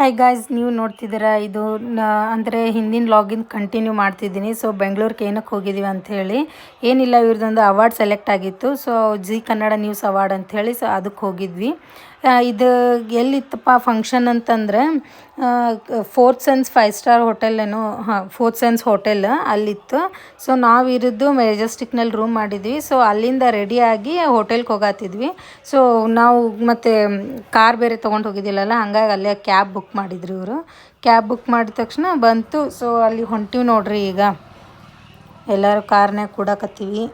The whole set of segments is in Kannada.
ಹಾಯ್ ಗಾಯ್ಸ್ ನೀವು ನೋಡ್ತಿದ್ದೀರಾ ಇದು ಅಂದರೆ ಹಿಂದಿನ ಲಾಗಿನ್ ಕಂಟಿನ್ಯೂ ಮಾಡ್ತಿದ್ದೀನಿ. ಸೊ ಬೆಂಗಳೂರಿಗೆ ಏನಕ್ಕೆ ಹೋಗಿದ್ದೀವಿ ಅಂಥೇಳಿ, ಏನಿಲ್ಲ ಇವ್ರದ್ದೊಂದು ಅವಾರ್ಡ್ ಸೆಲೆಕ್ಟ್ ಆಗಿತ್ತು. So Zee Kannada news award ಅಂಥೇಳಿ ಸೊ ಅದಕ್ಕೆ ಹೋಗಿದ್ವಿ. ಇದು ಎಲ್ಲಿತ್ತಪ್ಪ ಫಂಕ್ಷನ್ ಅಂತಂದರೆ fourth sense five star hotel ಏನೋ, ಹಾಂ ಫೋರ್ತ್ ಸೆನ್ಸ್ ಹೋಟೆಲ್ ಅಲ್ಲಿತ್ತು. ಸೊ ನಾವು ಇರೋದು ಮೆಜೆಸ್ಟಿಕ್ನಲ್ಲಿ ರೂಮ್ ಮಾಡಿದ್ವಿ. ಸೊ ಅಲ್ಲಿಂದ ರೆಡಿಯಾಗಿ ಹೋಟೆಲ್ಗೆ ಹೋಗಾತಿದ್ವಿ. ಸೊ ನಾವು ಮತ್ತು ಕಾರ್ ಬೇರೆ ತೊಗೊಂಡು ಹೋಗಿದ್ದಿಲ್ಲಲ್ಲ, ಹಂಗಾಗಿ ಅಲ್ಲೇ ಕ್ಯಾಬ್ ಬುಕ್ ಮಾಡಿದ್ರು ಇವರು. ಕ್ಯಾಬ್ ಬುಕ್ ಮಾಡಿದ ತಕ್ಷಣ ಬಂತು. ಸೊ ಅಲ್ಲಿ ಹೊಂಟಿವಿ ನೋಡ್ರಿ ಈಗ. ಎಲ್ಲರೂ ಕಾರ್ನಾಗ ಕೂಡಕತ್ತೀವಿ.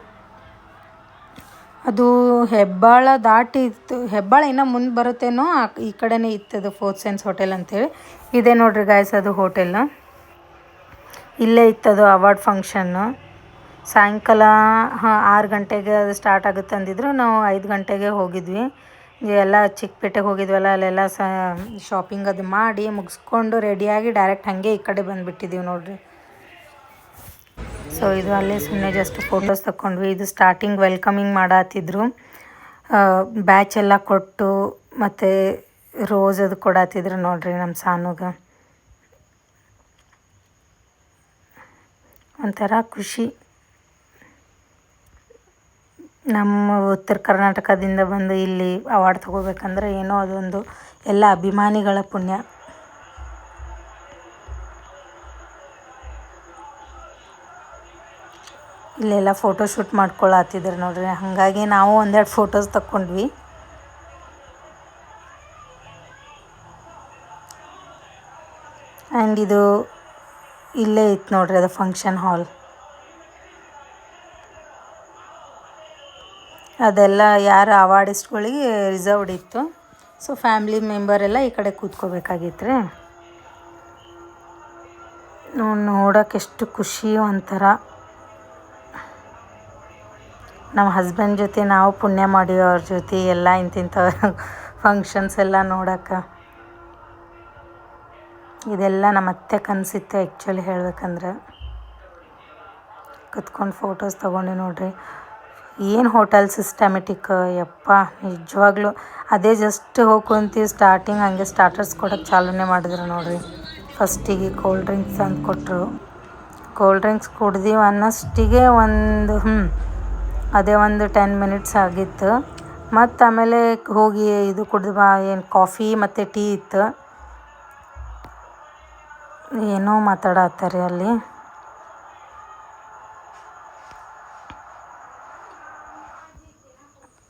ಅದು ಹೆಬ್ಬಾಳ ದಾಟಿ ಇತ್ತು. ಹೆಬ್ಬಾಳ ಇನ್ನೂ ಮುಂದೆ ಬರುತ್ತೇನೋ ಈ ಕಡೆನೇ ಇತ್ತದು ಫೋರ್ತ್ ಸೆನ್ಸ್ ಹೋಟೆಲ್ ಅಂತೇಳಿ. ಇದೆ ನೋಡ್ರಿ ಗಾಯ್ಸ್ ಅದು ಹೋಟೆಲ್. ಇಲ್ಲೇ ಇತ್ತದು ಅವಾರ್ಡ್ ಫಂಕ್ಷನ್ನು ಸಾಯಂಕಾಲ, ಹಾಂ, ಆರು ಗಂಟೆಗೆ ಅದು ಸ್ಟಾರ್ಟ್ ಆಗುತ್ತೆ ಅಂದಿದ್ರು. ನಾವು ಐದು ಗಂಟೆಗೆ ಹೋಗಿದ್ವಿ. ಎಲ್ಲ ಚಿಕ್ಕಪೇಟೆಗೆ ಹೋಗಿದ್ವಲ್ಲ, ಅಲ್ಲೆಲ್ಲ ಸ ಶಾಪಿಂಗ್ ಅದು ಮಾಡಿ ಮುಗಿಸ್ಕೊಂಡು ರೆಡಿಯಾಗಿ ಡೈರೆಕ್ಟ್ ಹಾಗೆ ಈ ಕಡೆ ಬಂದುಬಿಟ್ಟಿದ್ದೀವಿ ನೋಡ್ರಿ. ಸೊ ಇದು ಅಲ್ಲೇ ಸುಮ್ಮನೆ ಜಸ್ಟ್ ಫೋಟೋಸ್ ತಗೊಂಡ್ವಿ ಇದು ಸ್ಟಾರ್ಟಿಂಗ್ ವೆಲ್ಕಮಿಂಗ್ ಮಾಡತ್ತಿದ್ರು ಬ್ಯಾಚ್ ಎಲ್ಲ ಕೊಟ್ಟು ಮತ್ತು ರೋಸ್ ಅದು ಕೊಡತ್ತಿದ್ರು ನೋಡ್ರಿ ನಮ್ಮ ಸಾನುಗ. ಒಂಥರ ಖುಷಿ. ನಮ್ಮ ಉತ್ತರ ಕರ್ನಾಟಕದಿಂದ ಬಂದು ಇಲ್ಲಿ ಅವಾರ್ಡ್ ತಗೋಬೇಕಂದ್ರೆ ಏನೋ ಅದೊಂದು ಎಲ್ಲ ಅಭಿಮಾನಿಗಳ ಪುಣ್ಯ. ಇಲ್ಲೆಲ್ಲ ಫೋಟೋ ಶೂಟ್ ಮಾಡ್ಕೊಳತ್ತಿದ್ರು ನೋಡ್ರಿ. ಹಾಗಾಗಿ ನಾವು ಒಂದೆರಡು ಫೋಟೋಸ್ ತಕ್ಕೊಂಡ್ವಿ. ಆ್ಯಂಡ್ ಇದು ಇಲ್ಲೇ ಇತ್ತು ನೋಡ್ರಿ ಅದು ಫಂಕ್ಷನ್ ಹಾಲ್ ಅದೆಲ್ಲ ಯಾರು ಅವಾರ್ಡಿಸ್ಟ್ಗಳಿಗೆ ರಿಸರ್ವ್ಡ್ ಇತ್ತು. ಸೊ ಫ್ಯಾಮ್ಲಿ ಮೆಂಬರ್ ಎಲ್ಲ ಈ ಕಡೆ ಕೂತ್ಕೋಬೇಕಾಗಿತ್ತು ರೀ ನೋಡೋಕೆ ಎಷ್ಟು ಖುಷಿ ಒಂಥರ. ನಮ್ಮ ಹಸ್ಬೆಂಡ್ ಜೊತೆ ನಾವು ಪುಣ್ಯ ಮಾಡೀವಿ ಅವ್ರ ಜೊತೆ ಎಲ್ಲ ಇಂತಿಂಥ ಫಂಕ್ಷನ್ಸ್ ಎಲ್ಲ ನೋಡೋಕೆ ಇದೆಲ್ಲ ನಮ್ಮ ಅತ್ತೆ ಕನಸಿತ್ತು ಆ್ಯಕ್ಚುಲಿ ಹೇಳ್ಬೇಕಂದ್ರೆ. ಕುತ್ಕೊಂಡು ಫೋಟೋಸ್ ತೊಗೊಂಡು ನೋಡ್ರಿ. ಏನು ಹೋಟೆಲ್ ಸಿಸ್ಟಮೆಟಿಕ್ ಯಪ್ಪ, ನಿಜವಾಗ್ಲೂ. ಅದೇ ಜಸ್ಟ್ ಹೋಗ್ಕೊಂತೀವಿ ಸ್ಟಾರ್ಟಿಂಗ್ ಹಂಗೆ ಸ್ಟಾರ್ಟರ್ಸ್ ಕೊಡೋಕೆ ಚಾಲನೆ ಮಾಡಿದ್ರು ನೋಡ್ರಿ. ಫಸ್ಟಿಗೆ ಕೋಲ್ಡ್ ಡ್ರಿಂಕ್ಸ್ ಅಂತ ಕೊಟ್ಟರು ಕೋಲ್ಡ್ ಡ್ರಿಂಕ್ಸ್ ಕುಡ್ದೀವಿ ಅನ್ನೋಷ್ಟಿಗೆ ಒಂದು ಹ್ಞೂ ಅದೇ ಒಂದು ಟೆನ್ ಮಿನಿಟ್ಸ್ ಆಗಿತ್ತು. ಮತ್ತು ಆಮೇಲೆ ಹೋಗಿ ಇದು ಕುಡ್ದು ಬಾ ಏನು ಕಾಫಿ ಮತ್ತು ಟೀ ಇತ್ತು. ಏನೋ ಮಾತಾಡತ್ತಾರೆ ಅಲ್ಲಿ.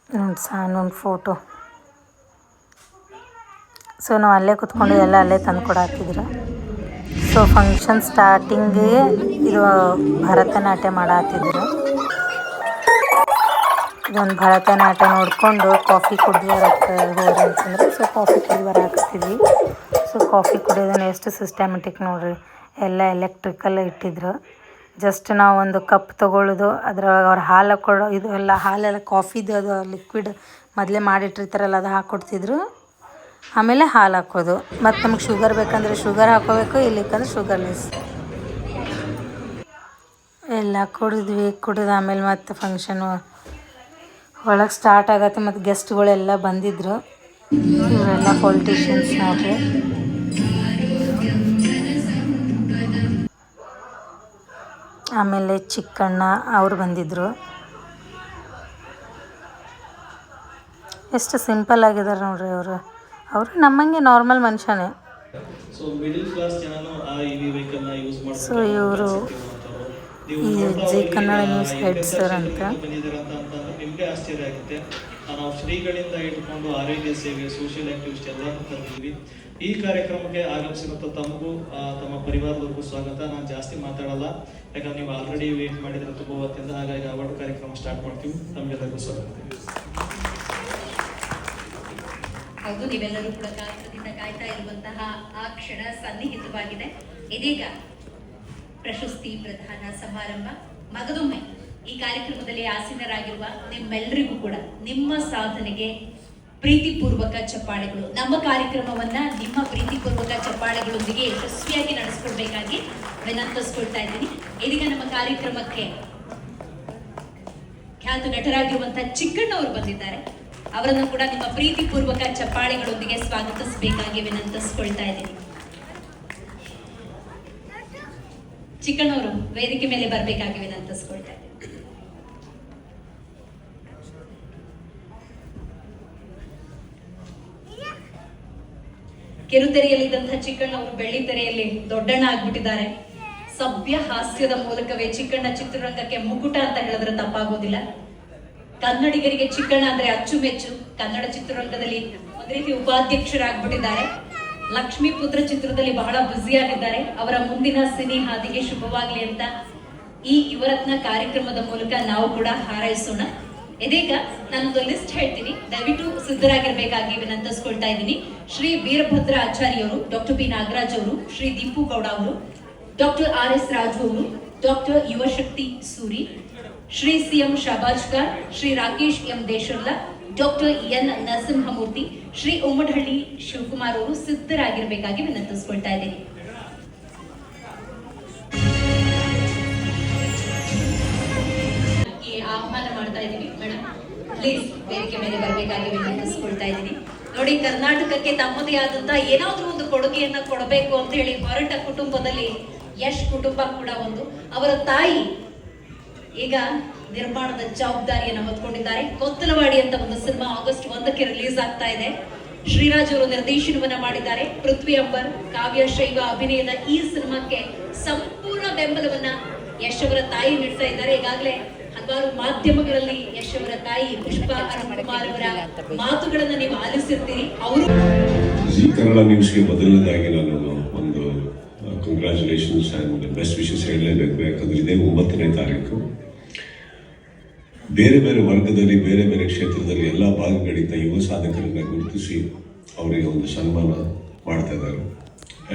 ನೋಡಿ ಫೋಟೋ ಸೊ ನಾವು ಅಲ್ಲೇ ಕುತ್ಕೊಂಡು ಎಲ್ಲ ಅಲ್ಲೇ ತಂದು ಕೊಡತ್ತಿದ್ರು ಸೊ ಫಂಕ್ಷನ್ ಸ್ಟಾರ್ಟಿಂಗಿಗೆ ಇದು ಭರತನಾಟ್ಯ ಮಾಡತ್ತಿದ್ರು ಇದೊಂದು ಭರತನಾಟ್ಯ ನೋಡಿಕೊಂಡು ಕಾಫಿ ಕುಡಿದು ಬರಕ್ಕೆ ಅಂತಂದ್ರೆ ಸೊ ಕಾಫಿ ಕುಡಿದು ಬರಾಕಿಸ್ತಿದ್ವಿ ಸೊ ಕಾಫಿ ಕುಡಿಯೋದನ್ನ ಎಷ್ಟು ಸಿಸ್ಟಮೆಟಿಕ್ ನೋಡ್ರಿ. ಎಲ್ಲ ಎಲೆಕ್ಟ್ರಿಕಲ್ ಇಟ್ಟಿದ್ರು. ಜಸ್ಟ್ ನಾವು ಒಂದು ಕಪ್ ತೊಗೊಳ್ಳೋದು ಅದ್ರೊಳಗೆ ಅವ್ರು ಹಾಲು ಕೊಡೋ, ಇದು ಎಲ್ಲ ಹಾಲೆಲ್ಲ ಕಾಫಿದು ಅದು ಲಿಕ್ವಿಡ್ ಮೊದಲೇ ಮಾಡಿಟ್ಟಿರ್ತಾರಲ್ಲ, ಅದು ಹಾಕ್ಕೊಡ್ತಿದ್ರು ಆಮೇಲೆ ಹಾಲು ಹಾಕೋದು. ಮತ್ತು ನಮಗೆ ಶುಗರ್ ಬೇಕಂದ್ರೆ ಶುಗರ್ ಹಾಕೋಬೇಕು ಇಲ್ಲಿಕ್ಕಂದ್ರೆ ಶುಗರ್ಲೆಸ್ ಎಲ್ಲ ಕುಡಿದ್ವಿ. ಕುಡಿದು ಆಮೇಲೆ ಮತ್ತೆ ಫಂಕ್ಷನು ಒಳಗೆ ಸ್ಟಾರ್ಟ್ ಆಗತ್ತೆ ಮತ್ತು ಗೆಸ್ಟ್ಗಳೆಲ್ಲ ಬಂದಿದ್ರು. ಇವರೆಲ್ಲ ಪೊಲಿಟಿಷಿಯನ್ಸ್ ನೋಡ್ರಿ. ಆಮೇಲೆ ಚಿಕ್ಕಣ್ಣ ಅವ್ರು ಬಂದಿದ್ರು. ಎಷ್ಟು ಸಿಂಪಲ್ ಆಗಿದ್ದಾರೆ ನೋಡ್ರಿ ಅವರು. ಅವರು ನಮ್ಮಂಗೆ ನಾರ್ಮಲ್ ಮನುಷ್ಯನೇ. ಸೊ ಇವರು ಈ Zee Kannada news head sir ಅಂತ. ಆಶ್ಚರ್ಯ ಆಗುತ್ತೆ ನಾವು ಶ್ರೀಗಳಿಂದ ಇಟ್ಕೊಂಡು ಆರೋಗ್ಯ ಸೇವೆ ಸೋಷಿಯಲ್ ಆಕ್ಟಿವಿಸ್ಟ್ ಎಲ್ಲರೂ ತಂದಿದ್ವಿ ಈ ಕಾರ್ಯಕ್ರಮಕ್ಕೆ ಆಗಮಿಸಿರುವಂತ ತಮಗೂ ತಮ್ಮ ಪರಿವಾರದವರೆಗೂ ಸ್ವಾಗತ. ನಾನು ಜಾಸ್ತಿ ಮಾತಾಡಲ್ಲ. ಯಾಕಂದ್ರೆ ನೀವು ಆಲ್ರೆಡಿ ವೇಟ್ ಮಾಡಿದ್ರೆ ತುಂಬ ಹೊತ್ತಿಂದ ಹಾಗಾಗಿ ಅವಾರ್ಡ್ ಕಾರ್ಯಕ್ರಮ ಸ್ಟಾರ್ಟ್ ಮಾಡ್ತೀವಿ. ತಮಗೆಲ್ಲರಿಗೂ ಸ್ವಾಗತ. ಹೌದು, ನೀವೆಲ್ಲರೂ ಕೂಡ ಕಾಯ್ತಾ ಇರುವಂತಹ ಆ ಕ್ಷಣ ಸನ್ನಿಹಿತವಾಗಿದೆ. ಇದೀಗ ಪ್ರಶಸ್ತಿ ಪ್ರಧಾನ ಸಮಾರಂಭ. ಮಗದೊಮ್ಮೆ ಈ ಕಾರ್ಯಕ್ರಮದಲ್ಲಿ ಆಸೀನರಾಗಿರುವ ನಿಮ್ಮೆಲ್ಲರಿಗೂ ಕೂಡ ನಿಮ್ಮ ಸಾಧನೆಗೆ ಪ್ರೀತಿಪೂರ್ವಕ ಚಪ್ಪಾಳೆಗಳು. ನಮ್ಮ ಕಾರ್ಯಕ್ರಮವನ್ನ ನಿಮ್ಮ ಪ್ರೀತಿಪೂರ್ವಕ ಚಪ್ಪಾಳೆಗಳೊಂದಿಗೆ ಯಶಸ್ವಿಯಾಗಿ ನಡೆಸ್ಕೊಡ್ಬೇಕಾಗಿ ವಿನಂತಿಸ್ಕೊಳ್ತಾ ಇದ್ದೀನಿ. ಇದೀಗ ನಮ್ಮ ಕಾರ್ಯಕ್ರಮಕ್ಕೆ ಖ್ಯಾತ ನಟರಾಗಿರುವಂತಹ ಚಿಕ್ಕಣ್ಣವರು ಬಂದಿದ್ದಾರೆ. ಅವರನ್ನು ಕೂಡ ನಿಮ್ಮ ಪ್ರೀತಿಪೂರ್ವಕ ಚಪ್ಪಾಳೆಗಳೊಂದಿಗೆ ಸ್ವಾಗತಿಸಬೇಕಾಗಿ ವಿನಂತಿಸ್ಕೊಳ್ತಾ ಇದ್ದೀನಿ. ಚಿಕ್ಕಣ್ಣವರು ವೇದಿಕೆ ಮೇಲೆ ಬರಬೇಕಾಗಿ ವಿನಂತಿಸ್ಕೊಳ್ತಾ ಇದ್ದೀನಿ. ಕಿರುತೆರೆಯಲ್ಲಿದ್ದಂತಹ ಚಿಕ್ಕಣ್ಣ ಅವರು ಬೆಳ್ಳಿ ತೆರೆಯಲ್ಲಿ ದೊಡ್ಡಣ್ಣ ಆಗ್ಬಿಟ್ಟಿದ್ದಾರೆ. ಸಭ್ಯ ಹಾಸ್ಯದ ಮೂಲಕವೇ ಚಿಕ್ಕಣ್ಣ ಚಿತ್ರರಂಗಕ್ಕೆ ಮುಕುಟ ಅಂತ ಹೇಳಿದ್ರೆ ತಪ್ಪಾಗೋದಿಲ್ಲ. ಕನ್ನಡಿಗರಿಗೆ ಚಿಕ್ಕಣ್ಣ ಅಂದ್ರೆ ಅಚ್ಚುಮೆಚ್ಚು. ಕನ್ನಡ ಚಿತ್ರರಂಗದಲ್ಲಿ ಒಂದ್ ರೀತಿ ಉಪಾಧ್ಯಕ್ಷರಾಗ್ಬಿಟ್ಟಿದ್ದಾರೆ. ಲಕ್ಷ್ಮೀ ಪುತ್ರ ಚಿತ್ರದಲ್ಲಿ ಬಹಳ ಬ್ಯುಸಿ ಆಗಿದ್ದಾರೆ. ಅವರ ಮುಂದಿನ ಸಿನಿ ಹಾದಿಗೆ ಶುಭವಾಗ್ಲಿ ಅಂತ ಈ ಯುವರತ್ನ ಕಾರ್ಯಕ್ರಮದ ಮೂಲಕ ನಾವು ಕೂಡ ಹಾರೈಸೋಣ. ಇದೀಗ ನಾನೊಂದು ಲಿಸ್ಟ್ ಹೇಳ್ತೀನಿ. ದಯವಿಟ್ಟು ಸಿದ್ಧರಾಗಿರ್ಬೇಕಾಗಿ ವಿನಂತಿಸ್ಕೊಳ್ತಾ ಇದ್ದೀನಿ. ಶ್ರೀ ವೀರಭದ್ರ ಆಚಾರ್ಯವರು ಡಾಕ್ಟರ್ ಬಿ ನಾಗರಾಜ್ ಅವರು, ಶ್ರೀ ದೀಪು ಗೌಡ ಅವರು ಡಾಕ್ಟರ್ ಆರ್ ಎಸ್ ರಾಜು ಅವರು ಡಾಕ್ಟರ್ ಯುವಶಕ್ತಿ Suri, Shri C M Shabajkar, Shri Rakesh M Desharla doctor N Narasimhamurthy, Shri Ummadahalli Shivakumar ಅವರು ಸಿದ್ಧರಾಗಿರ್ಬೇಕಾಗಿ ವಿನಂತಿಸ್ಕೊಳ್ತಾ ಇದ್ದೀನಿ. ಪ್ಲೀಸ್ ವೇದಿಕೆ ಮೇಲೆ ಬರಬೇಕಾಗಿ ವಿನಂತಿಸ್ಕೊಳ್ತಾ ಇದ್ದೀನಿ. ನೋಡಿ, ಕರ್ನಾಟಕಕ್ಕೆ ತಮ್ಮದೇ ಆದಂತ ಏನಾದ್ರೂ ಒಂದು ಕೊಡುಗೆಯನ್ನ ಕೊಡಬೇಕು ಅಂತ ಹೇಳಿ ಹೊರಟ ಕುಟುಂಬದಲ್ಲಿ ಯಶ್ ಕುಟುಂಬ ಕೂಡ ಒಂದು. ಅವರ ತಾಯಿ ಈಗ ನಿರ್ಮಾಣದ ಜವಾಬ್ದಾರಿಯನ್ನು ಹೊತ್ಕೊಂಡಿದ್ದಾರೆ. ಕೊತ್ತಲವಾಡಿ ಅಂತ ಒಂದು ಸಿನಿಮಾ ಆಗಸ್ಟ್ ಒಂದಕ್ಕೆ ರಿಲೀಸ್ ಆಗ್ತಾ ಇದೆ. ಶ್ರೀರಾಜ್ ಅವರು ನಿರ್ದೇಶನವನ್ನ ಮಾಡಿದ್ದಾರೆ. ಪೃಥ್ವಿ ಅಂಬರ್, ಕಾವ್ಯ, ಶೈವ, ಅಭಿನಯದ ಈ ಸಿನಿಮಾಕ್ಕೆ ಸಂಪೂರ್ಣ ಬೆಂಬಲವನ್ನ ಯಶ್ ಅವರ ತಾಯಿ ನೀಡ್ತಾ ಇದ್ದಾರೆ. ಈಗಾಗಲೇ ಹಲವಾರು ಮಾಧ್ಯಮಗಳಲ್ಲಿ ಯಶ್ ಅವರ ತಾಯಿ ಪುಷ್ಪಾ ಅವರ ಮಾತುಗಳನ್ನ ನೀವು ಆಲಿಸಿರ್ತೀರಿ. ಅವರು ಜಿ ಕನ್ನಡ ನ್ಯೂಸ್ಗೆ ಮೊದಲನೇದಾಗಿ ನಾನು ಒಂದು ಕಂಗ್ರ್ಯಾಚುಲೇಷನ್ಸ್ ಆ್ಯಂಡ್ ಬೆಸ್ಟ್ ವಿಶಸ್ ಹೇಳಲೇಬೇಕು. ಯಾಕಂದ್ರೆ ಇದೇ ಒಂಬತ್ತನೇ ತಾರೀಕು. ಬೇರೆ ಬೇರೆ ವರ್ಗದಲ್ಲಿ, ಬೇರೆ ಬೇರೆ ಕ್ಷೇತ್ರದಲ್ಲಿ ಎಲ್ಲ ಭಾಗಗಳಿಂದ ಯುವ ಸಾಧಕರನ್ನ ಗುರುತಿಸಿ ಅವರಿಗೆ ಒಂದು ಸನ್ಮಾನ ಮಾಡ್ತಾ ಇದ್ದಾರೆ.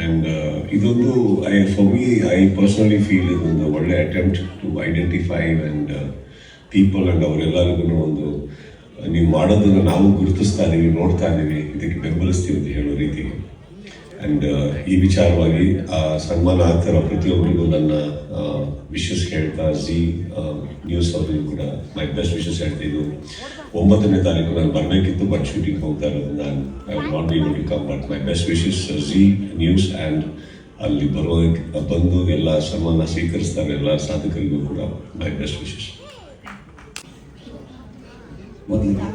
ಆ್ಯಂಡ್ ಇದೊಂದು I for me I personally feel ಇದೊಂದು ಒಳ್ಳೆ attempt to identify and people and ಅವರೆಲ್ಲರಿಗೂ ಒಂದು, ನೀವು ಮಾಡೋದನ್ನು ನಾವು ಗುರುತಿಸ್ತಾ ಇದ್ದೀವಿ ನೋಡ್ತಾ ಇದ್ದೀವಿ ಇದಕ್ಕೆ ಬೆಂಬಲಿಸ್ತೀವಿ ಅಂತ ಹೇಳೋ ರೀತಿಗೆ. ಆ್ಯಂಡ್ ಈ ವಿಚಾರವಾಗಿ, ಆ ಸನ್ಮಾನ ಆಗ್ತಿರೋ ಪ್ರತಿಯೊಬ್ಬರಿಗೂ ನನ್ನ ವಿಶಸ್ ಹೇಳ್ತಾ ಜಿ ನ್ಯೂಸ್ ಅವರಿಗೂ ಕೂಡ ಮೈ ಬೆಸ್ಟ್ ವಿಶಸ್ ಹೇಳ್ತಾ ಇದು ಒಂಬತ್ತನೇ ತಾರೀಕು ನಾನು ಬರಬೇಕಿತ್ತು ಬಟ್ ಶೂಟಿಂಗ್ ಹೋಗ್ತಾ ಇರೋದು ನಾನು I will not be able to come but my best wishes Zee News and ಅಲ್ಲಿ ಬರುವ ಬಂದು ಎಲ್ಲ ಸನ್ಮಾನ ಸ್ವೀಕರಿಸ್ತಾರೆ ಎಲ್ಲ ಸಾಧಕರಿಗೂ ಕೂಡ ಮೈ ಬೆಸ್ಟ್ ವಿಶಸ್ ಮೊದಲಿಗೆ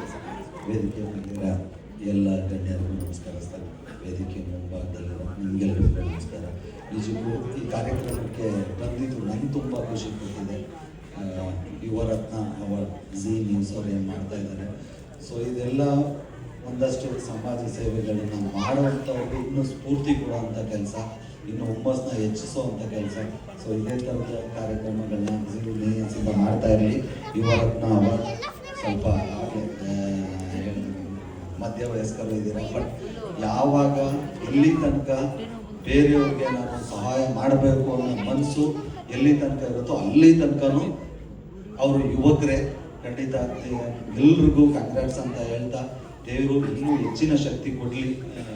ಎಲ್ಲ ಗಣ್ಯರಿಗೂ ನಮಸ್ಕರಿಸ್ತಾರೆ ವೇದಿಕೆ ಮುಂಭಾಗದಲ್ಲಿ ನಿಮಗೆಲ್ಲರಿಗೂ ನಮಸ್ಕಾರ. ನಿಜಕ್ಕೂ ಈ ಕಾರ್ಯಕ್ರಮಕ್ಕೆ ಬಂದಿದ್ದು ನನಗೆ ತುಂಬ ಖುಷಿ ಕೊಟ್ಟಿದೆ. ಯುವರತ್ನ ಅವಾರ್ಡ್ ಝೀ ನ್ಯೂಸ್ ಅವ್ರು ಏನು ಮಾಡ್ತಾ ಇದ್ದಾರೆ. ಸೊ ಇದೆಲ್ಲ ಒಂದಷ್ಟು ಸಮಾಜ ಸೇವೆಗಳನ್ನು ಮಾಡುವಂಥವ್ರಿಗೆ ಇನ್ನೂ ಸ್ಫೂರ್ತಿ ಕೊಡುವಂಥ ಕೆಲಸ, ಇನ್ನು ಹುಮ್ಮಸ್ನ ಹೆಚ್ಚಿಸುವಂಥ ಕೆಲಸ. ಸೊ ಇದೇ ಥರದ ಕಾರ್ಯಕ್ರಮಗಳನ್ನ ಝೀ ನ್ಯೂಸಿಂದ ಮಾಡ್ತಾ ಇರಲಿ. ಯುವರತ್ನ ಅವಾರ್ಡ್ ಸ್ವಲ್ಪ ಮಧ್ಯವಯಸ್ಕರು ಇದ್ದೀರಾ ಬಟ್ ಯಾವಾಗ, ಎಲ್ಲಿ ತನಕ ಬೇರೆಯವ್ರಿಗೆ ನಾನು ಸಹಾಯ ಮಾಡಬೇಕು ಅನ್ನೋ ಮನಸ್ಸು ಎಲ್ಲಿ ತನಕ ಇರುತ್ತೋ ಅಲ್ಲಿ ತನಕನೂ ಅವರು ಯುವಕರೇ, ಖಂಡಿತ ಎಲ್ರಿಗೂ ಕಂಗ್ರಾಟ್ಸ್ ಅಂತ ಹೇಳ್ತಾ ದೇವರು ಇನ್ನೂ ಹೆಚ್ಚಿನ ಶಕ್ತಿ ಕೊಡಲಿ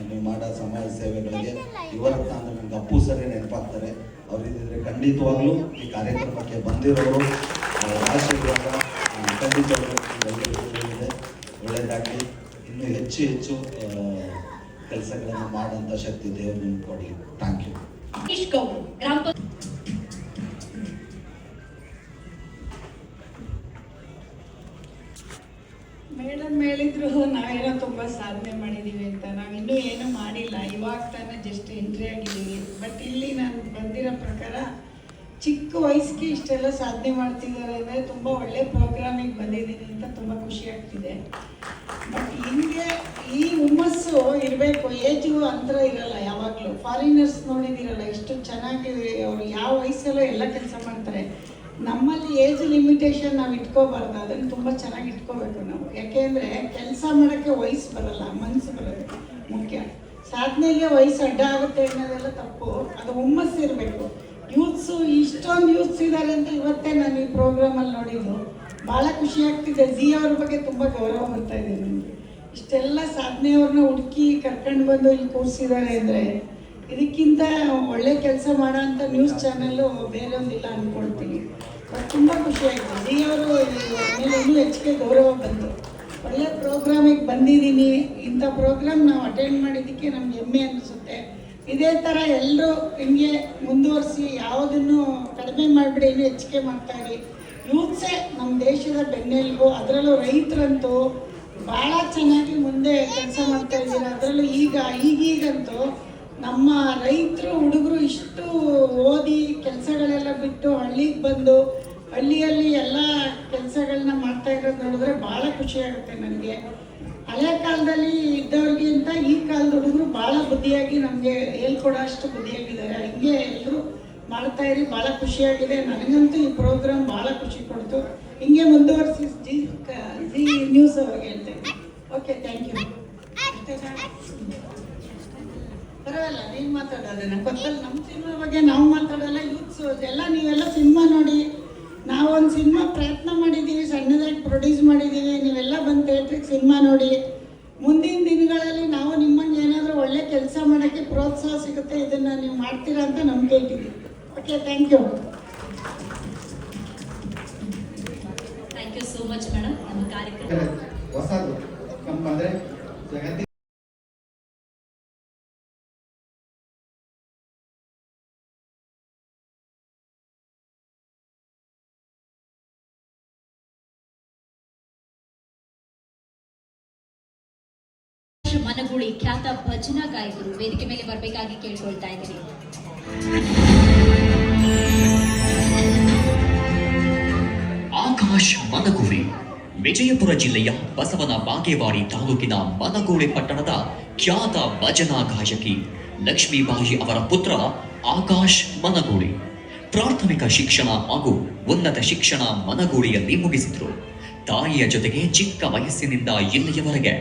ನೀವು ಮಾಡೋ ಸಮಾಜ ಸೇವೆಗಳಿಗೆ. ಇವರತ್ತ ಅಂದ್ರೆ ನನಗೆ ಅಪ್ಪು ಸರಿ ನೆನಪಾಗ್ತಾರೆ. ಅವ್ರು ಇದ್ದಿದ್ರೆ ಖಂಡಿತವಾಗ್ಲೂ ಈ ಕಾರ್ಯಕ್ರಮಕ್ಕೆ ಬಂದಿರೋರು. ಆಶೀರ್ವಾದ ಖಂಡಿತವಾಗ್ಲೂ ಒಳ್ಳೆಯದಾಗಲಿ ಇನ್ನೂ ಹೆಚ್ಚು ಹೆಚ್ಚು ಕೆಲಸಗಳನ್ನು ಮಾಡುವಂತ ಶಕ್ತಿ ದೇವರು ನಿಮ್ಗೆ ಕೊಡಿ ಥ್ಯಾಂಕ್ ಯು ಮೇಡಮ್ ಹೇಳಿದ್ರು ನಾವೇನೋ ತುಂಬ ಸಾಧನೆ ಮಾಡಿದ್ದೀವಿ ಅಂತ. ನಾವಿನ್ನೂ ಏನೂ ಮಾಡಿಲ್ಲ. ಇವಾಗ ತಾನೇ ಜಸ್ಟ್ ಎಂಟ್ರಿ ಆಗಿದ್ದೀವಿ. ಬಟ್ ಇಲ್ಲಿ ನಾನು ಬಂದಿರೋ ಪ್ರಕಾರ ಚಿಕ್ಕ ವಯಸ್ಸಿಗೆ ಇಷ್ಟೆಲ್ಲ ಸಾಧನೆ ಮಾಡ್ತಿದ್ದಾರೆ ಅಂದರೆ ತುಂಬ ಒಳ್ಳೆ ಪ್ರೋಗ್ರಾಮಿಗೆ ಬಂದಿದ್ದೀನಿ ಅಂತ ತುಂಬ ಖುಷಿ ಆಗ್ತಿದೆ. ಬಟ್ ಹಿಂಗೆ ಈ ಹುಮ್ಮಸ್ಸು ಇರಬೇಕು, ಏಜು ಅಂತರ ಇರಲ್ಲ ಯಾವಾಗಲೂ. ಫಾರಿನರ್ಸ್ ನೋಡಿದಿರಲ್ಲ ಎಷ್ಟು ಚೆನ್ನಾಗಿ ಅವರು ಯಾವ ವಯಸ್ಸಲ್ಲೂ ಎಲ್ಲ ಕೆಲಸ ಮಾಡ್ತಾರೆ. ನಮ್ಮಲ್ಲಿ ಏಜ್ ಲಿಮಿಟೇಷನ್ ನಾವು ಇಟ್ಕೋಬಾರ್ದು, ಅದನ್ನು ತುಂಬ ಚೆನ್ನಾಗಿ ಇಟ್ಕೋಬೇಕು ನಾವು. ಯಾಕೆಂದರೆ ಕೆಲಸ ಮಾಡೋಕ್ಕೆ ವಯಸ್ಸು ಬರಲ್ಲ ಮನಸ್ಸು ಬರೋದು ಮುಖ್ಯ. ಸಾಧನೆಗೆ ವಯಸ್ಸು ಅಡ್ಡ ಆಗುತ್ತೆ ಅನ್ನೋದೆಲ್ಲ ತಪ್ಪು. ಅದು ಹುಮ್ಮಸ್ಸು ಇರಬೇಕು. ಯೂತ್ಸು ಇಷ್ಟೊಂದು ಯೂತ್ಸ್ ಇದ್ದಾರೆ ಅಂತ ಇವತ್ತೇ ನಾನು ಈ ಪ್ರೋಗ್ರಾಮಲ್ಲಿ ನೋಡಿದ್ದು. ಭಾಳ ಖುಷಿ ಆಗ್ತಿದೆ. ಜಿ ಅವ್ರ ಬಗ್ಗೆ ತುಂಬ ಗೌರವ ಬರ್ತಾ ಇದೆ ನನಗೆ ಇಷ್ಟೆಲ್ಲ ಸಾಧನೆಯವ್ರನ್ನ ಹುಡುಕಿ ಕರ್ಕೊಂಡು ಬಂದು ಇಲ್ಲಿ ಕೂರಿಸಿದ್ದಾರೆ ಅಂದರೆ ಇದಕ್ಕಿಂತ ಒಳ್ಳೆ ಕೆಲಸ ಮಾಡೋ ಅಂಥ ನ್ಯೂಸ್ ಚಾನಲ್ಲು ಬೇರೆ ಒಂದಿಲ್ಲ ಅಂದ್ಕೊಳ್ತೀನಿ ಬಟ್ ತುಂಬ ಖುಷಿ ಆಯಿತು. ಜಿ ಅವರು ಮೇಲೆ ಇನ್ನೂ ಹೆಚ್ಚಿಗೆ ಗೌರವ ಬಂತು. ಒಳ್ಳೆ ಪ್ರೋಗ್ರಾಮಿಗೆ ಬಂದಿದ್ದೀನಿ. ಇಂಥ ಪ್ರೋಗ್ರಾಮ್ ನಾವು ಅಟೆಂಡ್ ಮಾಡಿದ್ದಕ್ಕೆ ನಮ್ಗೆ ಹೆಮ್ಮೆ ಅನಿಸುತ್ತೆ. ಇದೇ ಥರ ಎಲ್ಲರೂ ಹಿಂಗೆ ಮುಂದುವರಿಸಿ ಯಾವುದನ್ನು ಕಡಿಮೆ ಮಾಡಿಬಿಡಿ, ಇನ್ನೂ ಹೆಚ್ಚಿಗೆ ಮಾಡ್ತಾ ಇರಿ. ಯೂತ್ಸೇ ನಮ್ಮ ದೇಶದ ಬೆನ್ನೆಲುಬು. ಅದರಲ್ಲೂ ರೈತರಂತೂ ಭಾಳ ಚೆನ್ನಾಗಿ ಮುಂದೆ ಕೆಲಸ ಮಾಡ್ತಾ ಇದ್ದೀರ ಅದರಲ್ಲೂ ಈಗ, ಈಗೀಗಂತೂ ನಮ್ಮ ರೈತರು, ಹುಡುಗರು ಇಷ್ಟು ಓದಿ ಕೆಲಸಗಳೆಲ್ಲ ಬಿಟ್ಟು ಹಳ್ಳಿಗೆ ಬಂದು ಹಳ್ಳಿಯಲ್ಲಿ ಎಲ್ಲ ಕೆಲಸಗಳನ್ನ ಮಾಡ್ತಾ ಇರೋದು ನೋಡಿದ್ರೆ ಭಾಳ ಖುಷಿ ಆಗುತ್ತೆ ನನಗೆ. ಹಳೆ ಕಾಲದಲ್ಲಿ ಇದ್ದವ್ರಿಗಿಂತ ಈ ಕಾಲದ ಹುಡುಗರು ಭಾಳ ಬುದ್ಧಿಯಾಗಿ ನಮಗೆ ಹೇಳ್ಕೊಡೋ ಅಷ್ಟು ಬುದ್ಧಿಯಾಗಿದ್ದಾರೆ. ಹಿಂಗೆ ಎಲ್ಲರೂ ಮಾಡ್ತಾ ಇರಿ ಭಾಳ ಖುಷಿಯಾಗಿದೆ. ನನಗಂತೂ ಈ ಪ್ರೋಗ್ರಾಮ್ ಭಾಳ ಖುಷಿ ಕೊಡ್ತು. ಹಿಂಗೆ ಮುಂದುವರಿಸಿ ಜಿ ಜಿ ನ್ಯೂಸ್ ಅವ್ರಿಗೆ ಹೇಳ್ತೇನೆ ಓಕೆ ಥ್ಯಾಂಕ್ ಯು ಪರವಾಗಿಲ್ಲ ನೀವು ಮಾತಾಡೋದು ನಂಗೆ ಗೊತ್ತಲ್ಲ ನಮ್ಮ ಸಿನಿಮಾ ಬಗ್ಗೆ ನಾವು ಮಾತಾಡೋಲ್ಲ ಯೂತ್ಸ್ ಎಲ್ಲ ನೀವೆಲ್ಲ ಸಿನಿಮಾ ನೋಡಿ. ನಾವೊಂದು ಸಿನಿಮಾ ಪ್ರಯತ್ನ ಮಾಡಿದ್ದೀವಿ ಸಣ್ಣದಾಗಿ ಪ್ರೊಡ್ಯೂಸ್ ಮಾಡಿದ್ದೀವಿ ನೀವೆಲ್ಲ ಬಂದು ಥಿಯೇಟ್ರಿಗೆ ಸಿನಿಮಾ ನೋಡಿ. ಮುಂದಿನ ದಿನಗಳಲ್ಲಿ ನಾವು ನಿಮ್ಮಂಗೆ ಏನಾದರೂ ಒಳ್ಳೆ ಕೆಲಸ ಮಾಡೋಕ್ಕೆ ಪ್ರೋತ್ಸಾಹ ಸಿಗುತ್ತೆ ಇದನ್ನು ನೀವು ಮಾಡ್ತೀರಾ ಅಂತ ನಂಬಿಕೆ ಇಟ್ಟಿದ್ದೀವಿ okay thank you thank you so much madam ನಮ್ಮ ಕಾರ್ಯಕ್ರಮ ಹೊಸದು. ನಮ್ಮ ಅಂದರೆ ಜಗತ್ತಿನ ಮನಗೂಳಿ ಖ್ಯಾತ ಭಜನಾ ಗಾಯಕರು ವೇದಿಕೆ ಮೇಲೆ ಬರಬೇಕಾಗಿ ಕೇಳ್ಕೊಳ್ತಾ ಇದ್ದೀನಿ. ಆಕಾಶ್ ಮನಗುಳಿ. ವಿಜಯಪುರ ಜಿಲ್ಲೆಯ ಬಸವನ ಬಾಗೇವಾಡಿ ತಾಲೂಕಿನ ಮನಗೋಳಿ ಪಟ್ಟಣದ ಖ್ಯಾತ ಭಜನಾ ಗಾಯಕಿ ಲಕ್ಷ್ಮೀಬಾಯಿ ಅವರ ಪುತ್ರ ಆಕಾಶ್ ಮನಗೋಳಿ. ಪ್ರಾಥಮಿಕ ಶಿಕ್ಷಣ ಹಾಗೂ ಉನ್ನತ ಶಿಕ್ಷಣ ಮನಗೋಳಿಯಲ್ಲಿ ಮುಗಿಸಿದರು. ತಾಯಿಯ ಜೊತೆಗೆ ಚಿಕ್ಕ ವಯಸ್ಸಿನಿಂದ ಇಲ್ಲಿಯವರೆಗೆ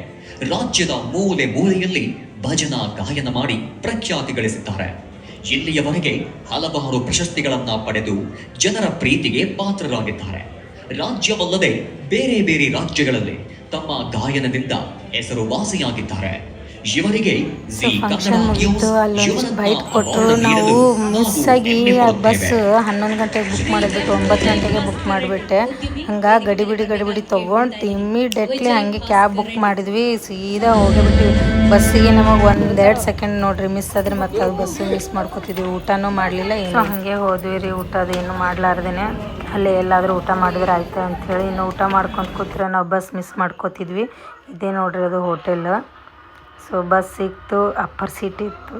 ರಾಜ್ಯದ ಮೂಲೆ ಮೂಲೆಯಲ್ಲಿ ಭಜನಾ ಗಾಯನ ಮಾಡಿ ಪ್ರಖ್ಯಾತಿ ಗಳಿಸಿದ್ದಾರೆ. ಇಲ್ಲಿಯವರೆಗೆ ಹಲವಾರು ಪ್ರಶಸ್ತಿಗಳನ್ನು ಪಡೆದು ಜನರ ಪ್ರೀತಿಗೆ ಪಾತ್ರರಾಗಿದ್ದಾರೆ. ರಾಜ್ಯವಲ್ಲದೆ ಬೇರೆ ಬೇರೆ ರಾಜ್ಯಗಳಲ್ಲಿ ತಮ್ಮ ಗಾಯನದಿಂದ ಹೆಸರುವಾಸಿಯಾಗಿದ್ದಾರೆ. ಇವರಿಗೆ ಜಿ ಫಂಕ್ಷನ್ ಮುಗೀತು ಅಲ್ಲೊಂದು ಬೈಟ್ ಕೊಟ್ಟರು ನಾವು ಮಿಸ್ ಆಗಿ ಆ ಬಸ್. ಹನ್ನೊಂದು ಗಂಟೆಗೆ ಬುಕ್ ಮಾಡಿದ್ಬಿಟ್ಟು ಒಂಬತ್ತು ಗಂಟೆಗೆ ಬುಕ್ ಮಾಡಿಬಿಟ್ಟೆ. ಹಂಗೆ ಗಡಿಬಿಡಿ ಗಡಿಬಿಡಿ ತೊಗೊಂಡು ಇಮ್ಮಿಡಿಯೇಟ್ಲಿ ಹಾಗೆ ಕ್ಯಾಬ್ ಬುಕ್ ಮಾಡಿದ್ವಿ. ಸೀದಾ ಹೋಗಿಬಿಟ್ಟಿವಿ. ಬಸ್ಸಿಗೆ ನಮಗೆ ಒಂದೆರಡು ಸೆಕೆಂಡ್ ನೋಡ್ರಿ ಮಿಸ್ ಆದ್ರೆ ಮತ್ತೆ ಅದು ಬಸ್ಸು ಮಿಸ್ ಮಾಡ್ಕೋತಿದ್ವಿ. ಊಟನೂ ಮಾಡಲಿಲ್ಲ ಏನು ಹಾಗೆ ಹೋದ್ವಿ ರೀ ಊಟ ಅದು ಏನು ಮಾಡಲಾರ್ದೇನೆ. ಅಲ್ಲೇ ಎಲ್ಲಾದರೂ ಊಟ ಮಾಡಿದ್ರೆ ಆಯ್ತು ಅಂಥೇಳಿ ಇನ್ನು ಊಟ ಮಾಡ್ಕೊಂಡು ಕೂತ್ರೆ ನಾವು ಬಸ್ ಮಿಸ್ ಮಾಡ್ಕೋತಿದ್ವಿ. ಇದೇ ನೋಡ್ರಿ ಅದು ಹೋಟೆಲ್ ಸೊ ಬಸ್ ಸಿಕ್ತು ಅಪ್ಪರ್ ಸೀಟ್ ಇತ್ತು.